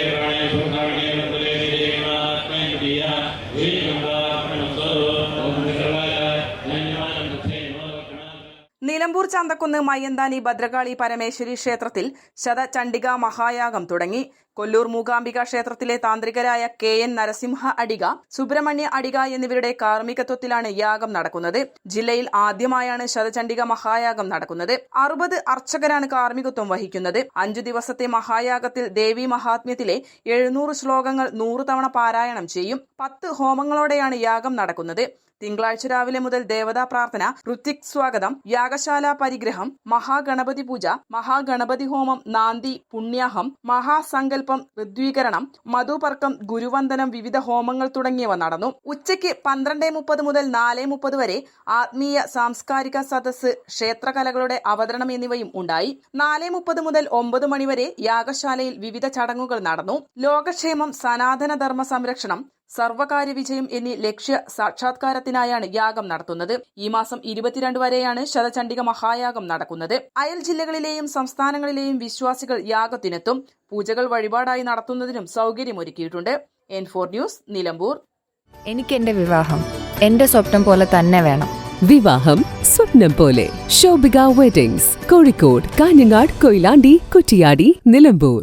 i'm learning Nilambur Chanthakkunnu Mayyanthani Bhadrakali Parameshwari ക്ഷേത്രത്തിൽ ശതചണ്ഡിക മഹായാഗം തുടങ്ങി. കൊല്ലൂർ മൂകാംബിക ക്ഷേത്രത്തിലെ താന്ത്രികരായ കെ എൻ നരസിംഹ അടിക സുബ്രഹ്മണ്യ അടിക എന്നിവരുടെ കാർമ്മികത്വത്തിലാണ് യാഗം നടക്കുന്നത്. ജില്ലയിൽ ആദ്യമായാണ് ശതചണ്ഡിക മഹായാഗം നടക്കുന്നത്. അറുപത് അർച്ചകരാണ് കാർമ്മികത്വം വഹിക്കുന്നത്. അഞ്ചു ദിവസത്തെ മഹായാഗത്തിൽ ദേവി മഹാത്മ്യത്തിലെ എഴുന്നൂറ് ശ്ലോകങ്ങൾ നൂറ് തവണ പാരായണം ചെയ്യും. പത്ത് ഹോമങ്ങളോടെയാണ് യാഗം നടക്കുന്നത്. തിങ്കളാഴ്ച രാവിലെ മുതൽ ദേവതാ പ്രാർത്ഥന ഋത്വിക് സ്വാഗതം യാഗശാല പരിഗ്രഹം മഹാഗണപതി പൂജ മഹാഗണപതി ഹോമം നാന്തി പുണ്യാഹം മഹാസങ്കല്പം ഋദ്വീകരണം മധുപർക്കം ഗുരുവന്ദനം വിവിധ ഹോമങ്ങൾ തുടങ്ങിയവ നടന്നു. ഉച്ചയ്ക്ക് പന്ത്രണ്ട് മുപ്പത് മുതൽ നാല് മുപ്പത് വരെ ആത്മീയ സാംസ്കാരിക സദസ്സ് ക്ഷേത്രകലകളുടെ അവതരണം എന്നിവയും ഉണ്ടായി. നാല് മുപ്പത് മുതൽ ഒമ്പത് മണിവരെ യാഗശാലയിൽ വിവിധ ചടങ്ങുകൾ നടന്നു. ലോകക്ഷേമം സനാതന ധർമ്മ സംരക്ഷണം സർവകാര്യ വിജയം എന്നീ ലക്ഷ്യ സാക്ഷാത്കാരത്തിനായാണ് യാഗം നടത്തുന്നത്. ഈ മാസം ഇരുപത്തിരണ്ട് വരെയാണ് ശതചണ്ഡിക മഹായാഗം നടക്കുന്നത്. അയൽ ജില്ലകളിലെയും സംസ്ഥാനങ്ങളിലെയും വിശ്വാസികൾ യാഗത്തിനെത്തും. പൂജകൾ വഴിപാടായി നടത്തുന്നതിനും സൗകര്യമൊരുക്കിയിട്ടുണ്ട്. N four news Nilambur. എനിക്ക് എന്റെ വിവാഹം. എന്റെ സ്വപ്നം പോലെ തന്നെ വേണം. വിവാഹം സ്വപ്നം പോലെ. ശോഭിക വെഡിങ്സ് കോഴിക്കോട് കാഞ്ഞങ്ങാട് കൊയിലാണ്ടി കുറ്റിയാടി നിലമ്പൂർ.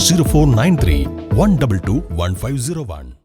0493 122 1501.